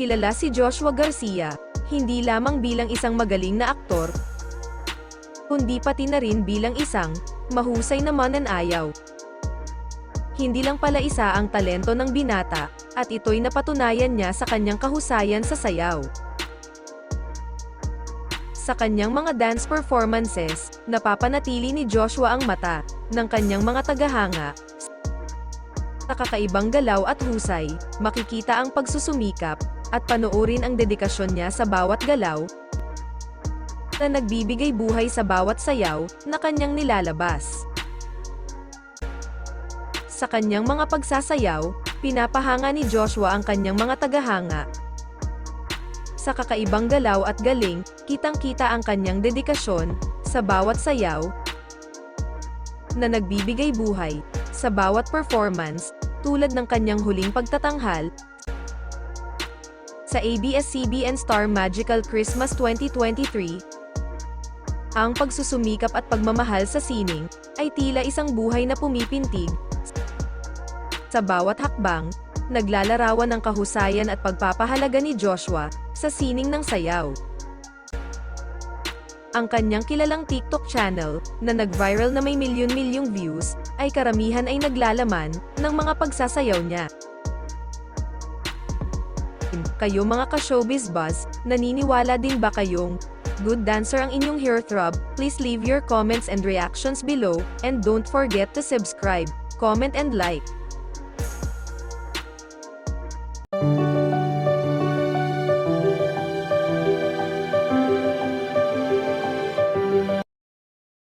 Kilala si Joshua Garcia, hindi lamang bilang isang magaling na aktor, kundi pati na rin bilang isang mahusay na mananayaw. Hindi lang pala isa ang talento ng binata, at ito'y napatunayan niya sa kanyang kahusayan sa sayaw. Sa kanyang mga dance performances, napapanatili ni Joshua ang mata ng kanyang mga tagahanga. Sa kakaibang galaw at husay, makikita ang pagsusumikap, at panoorin ang dedikasyon niya sa bawat galaw, na nagbibigay buhay sa bawat sayaw na kanyang nilalabas. Sa kanyang mga pagsasayaw, pinapahanga ni Joshua ang kanyang mga tagahanga. Sa kakaibang galaw at galing, kitang-kita ang kanyang dedikasyon sa bawat sayaw na nagbibigay buhay sa bawat performance tulad ng kanyang huling pagtatanghal sa ABS-CBN Star Magical Christmas 2023 ang pagsusumikap at pagmamahal sa sining, ay tila isang buhay na pumipintig. Sa bawat hakbang, naglalarawan ng kahusayan at pagpapahalaga ni Joshua, sa sining ng sayaw. Ang kanyang kilalang TikTok channel, na nag-viral na may milyon-milyong views, ay karamihan ay naglalaman, ng mga pagsasayaw niya. Kayo mga ka-showbiz buzz, naniniwala din ba kayong good dancer ang inyong heartthrob? Please leave your comments and reactions below, and don't forget to subscribe, comment and like.